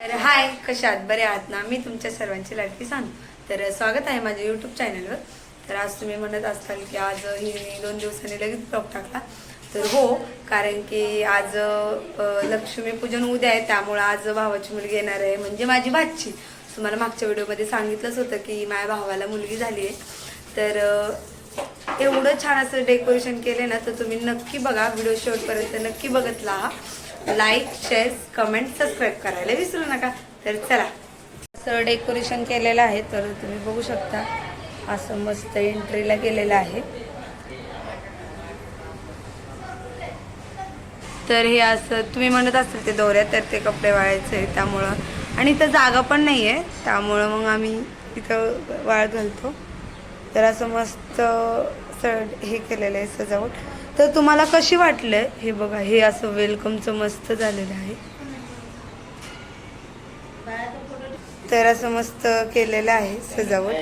तर हाय कशात बरे आहात ना? मी तुमच्या सर्वांची लाडकी सांगू तर स्वागत आहे माझ्या यूट्यूब चॅनलवर तर आज तुम्ही म्हणत असाल की आज हिने मी दोन दिवसांनी लगेच ब्लॉग टाकला. तर हो कारण की आज लक्ष्मीपूजन उद्या आहे त्यामुळं आज भावाची मुलगी येणार आहे म्हणजे माझी भाची. तुम्हाला मागच्या व्हिडिओमध्ये सांगितलंच होतं की माझ्या भावाला मुलगी झाली आहे. तर एवढं छान असं डेकोरेशन केलं ना तर तुम्ही नक्की बघा व्हिडिओ शेवटपर्यंत नक्की बघत राहा. लाईक शेअर कमेंट सबस्क्राईब करायला विसरू नका. तर चला. असं डेकोरेशन केलेलं आहे तर तुम्ही बघू शकता. असं मस्त एंट्रीला गेलेलं आहे. तर हे असं तुम्ही म्हणत असाल ते दोऱ्या तर ते कपडे वाळायचे आहे त्यामुळं. आणि इथं जागा पण नाही आहे त्यामुळं मग आम्ही इथं वाळ घालतो. तर असं मस्त सड हे केलेलं आहे सजावट. तर तुम्हाला कशी वाटलं? हे बघा हे असं वेलकमचं मस्त झालेलं आहे. तर असं मस्त केलेलं आहे सजावट.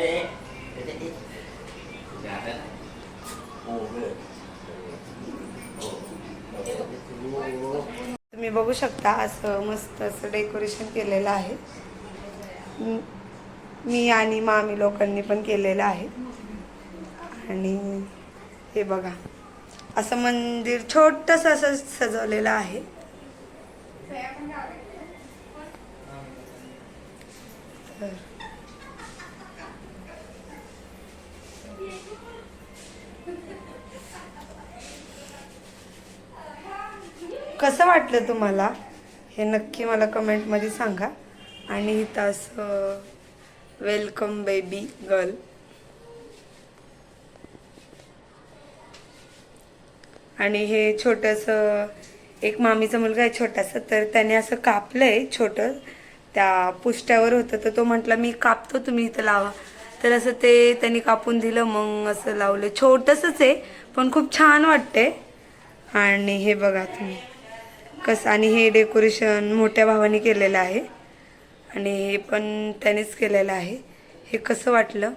तुम्ही बघू शकता असं मस्त असं डेकोरेशन केलेलं आहे. मी- मी आणि मामी लोकांनी पण केलेलं आहे. आणि हे बघा. असं मंदिर छोटस असं सजवलेलं आहे. तर कसं वाटलं तुम्हाला? हे नक्की मला कमेंटमध्ये सांगा. आणि इथं असं वेलकम बेबी गर्ल आणि हे छोटंसं एक मामीचा मुलगा आहे छोटासा तर त्याने असं कापलंय छोटं. त्या पुष्ट्यावर होतं तर तो म्हटला मी कापतो तुम्ही इथं लावा. तर असं ते त्यांनी कापून दिलं मग असं लावलं. छोटंसंच आहे पण खूप छान वाटते आणि हे बघा तुम्ही कसं आणि हे डेकोरेशन मोठ्या भावाने केलेलं आहे. आणि हे पण त्यानेच केलेलं आहे. हे कसं वाटलं?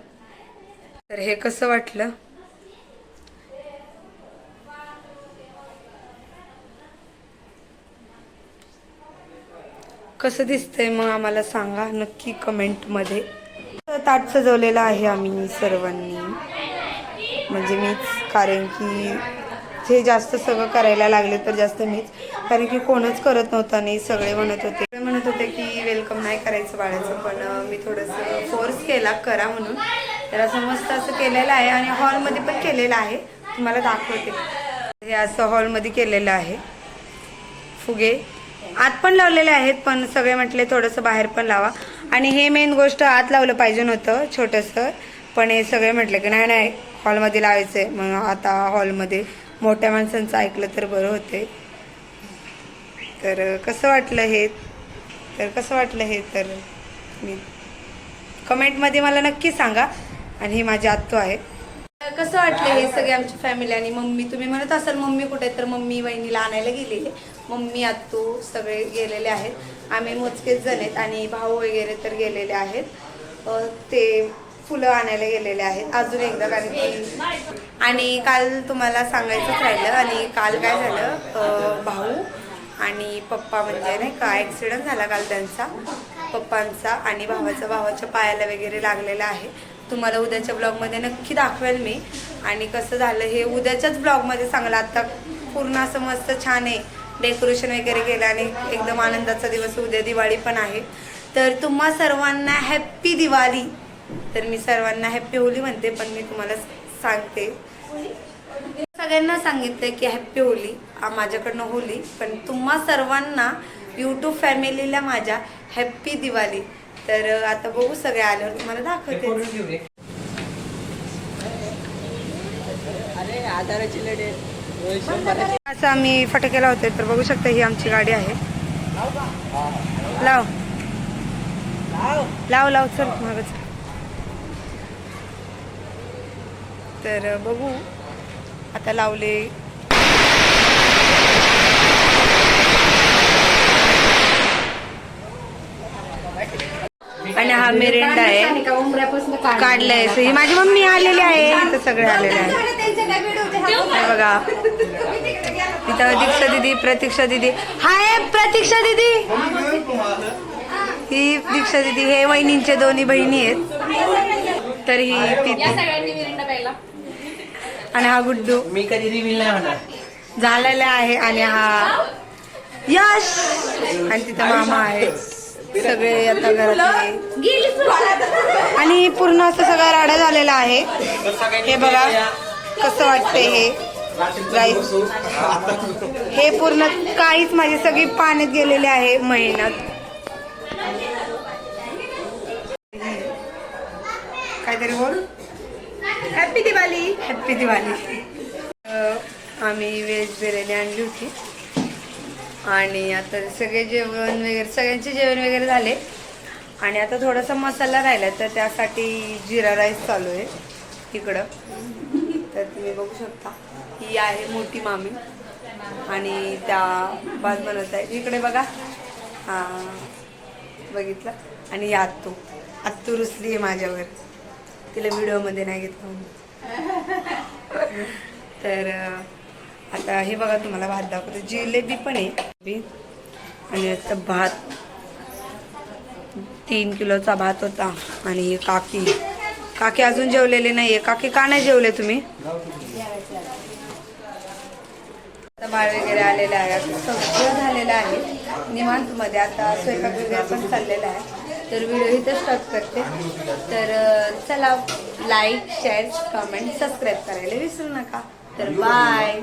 तर हे कसं वाटलं? कसं दिसतंय मग आम्हाला सांगा नक्की कमेंटमध्ये. ताट सजवलेलं आहे आम्ही सर्वांनी. म्हणजे मीच कारण की हे जास्त सगळं करायला लागले तर जास्त मीच. कारण की कोणच करत नव्हता नाही सगळे म्हणत होते. सगळे म्हणत होते की वेलकम नाही करायचं बाळाचं पण मी थोडंसं फोर्स केला करा म्हणून. त्याला असं मस्त असं केलेलं आहे आणि हॉलमध्ये पण केलेलं आहे. तुम्हाला दाखवते. हे असं हॉलमध्ये केलेलं आहे. फुगे. आत पण लावलेले आहेत पण सगळे म्हटले थोडंसं बाहेर पण लावा. आणि हे मेन गोष्ट आत लावलं पाहिजे नव्हतं छोटंसं. पण हे सगळे म्हटले की नाही नाही हॉलमध्ये लावायचं आहे मग आता हॉलमध्ये मोठ्या माणसांचं ऐकलं तर बरं होते तर कसं वाटलं हे? तर कसं वाटलं हे? तर मी कमेंटमध्ये मला नक्की सांगा. आणि ही माझी आत्तू आहे कसं वाटलं हे सगळे आमची फॅमिली आणि मम्मी? तुम्ही म्हणत असाल मम्मी कुठे तर मम्मी वहिनीला आणायला गेलेले. मम्मी आत्तू सगळे गेलेले आहेत. आम्ही मोजकेच जण आहेत आणि भाऊ वगैरे तर गेलेले आहेत. ते फुलं आणायला गेलेले आहेत. अजून एकदा कारण की आणि काल तुम्हाला सांगायचंच राहिलं आणि काल काय झालं? भाऊ आणि पप्पा म्हणजे नाही का ॲक्सिडंट झाला काल त्यांचा. पप्पांचा आणि भावाचा भावाच्या पायाला वगैरे लागलेला आहे. तुम्हाला उद्याच्या ब्लॉगमध्ये नक्की दाखवेल मी. आणि कसं झालं हे उद्याच्याच ब्लॉगमध्ये सांगलं. आता पूर्ण असं मस्त छान आहे. डेकोरेशन वगैरे केलं आणि एकदम आनंदाचा दिवस. उद्या दिवाळी पण आहे. तर तुम्हा सर्वांना हॅप्पी दिवाळी. तर मी सर्वांना हॅप्पी होली म्हणते पण मी तुम्हाला सांगते. सगळ्यांना सांगितलं की हॅप्पी होली. माझ्याकडनं होली. पण तुम्हा सर्वांना यूट्यूब फॅमिलीला माझ्या हॅप्पी दिवाळी. तर आता बघू सगळे आल्यावर तुम्हाला दाखवते. असं आम्ही फटाके लावतोय तर बघू शकता ही आमची गाडी आहे. लाव लाव. लाव. चल मागं चल. तर बघू. आता लावले. आणि हा मिरिंडा आहे. काढलंय. ही माझी मम्मी आलेली आहे. इथं सगळे आलेले आहे बघा. इथं दीक्षा दिदी प्रतीक्षा दिदी. हाय प्रतीक्षा दिदी. ही दीक्षा दिदी हे वहिनींचे दोन्ही बहिणी आहेत. तर ही आणि हा गुड्डू. मी कधी रिव्हील नाही होणार. झालेला आहे आणि हा यश. आणि तिथं मामा आहे सगळे आता घरातले आणि पूर्ण असं सगळा राडा झालेला आहे. हे बघा. कसं वाटतंय हे? राईस हे पूर्ण काहीच माझी सगळी पाण्यात गेलेले आहे मेहनत. काहीतरी बोल. हॅपी दिवाळी हॅपी दिवाळी आम्ही व्हेज बिर्याणी आणली होती. आणि आता सगळे जेवण वगैरे सगळ्यांचे जेवण वगैरे झाले. आणि आता थोडासा मसाला राहिला तर त्यासाठी जिरा राईस चालू आहे इकडं. तुम्ही बघू शकता. ही आहे मोठी मामी. आणि त्या भात बनवत आहे. इकडे बघा. हा. बघितलं. आणि या आत्तू. आत्तू रुसली आहे माझ्यावर. तिला व्हिडिओमध्ये नाही घेतलं म्हणून. तर आता हे बघा तुम्हाला भात दाखवतो. जिलेबी पण आहे. आणि आता भात. तीन किलोचा भात होता. आणि काकी. काकी अजून जेवलेले नाहीये. काकी का नाही जेवले तुम्ही? आता बाळ वगैरे आलेलं आहे. आता सगळं झालेलं आहे. निवांत मध्ये आता स्वयंपाक वगैरे पण चाललेला आहे. तर व्हिडिओ इथं स्टॉप करते. तर चला लाईक शेअर कमेंट सबस्क्राईब करायला विसरू नका. तर बाय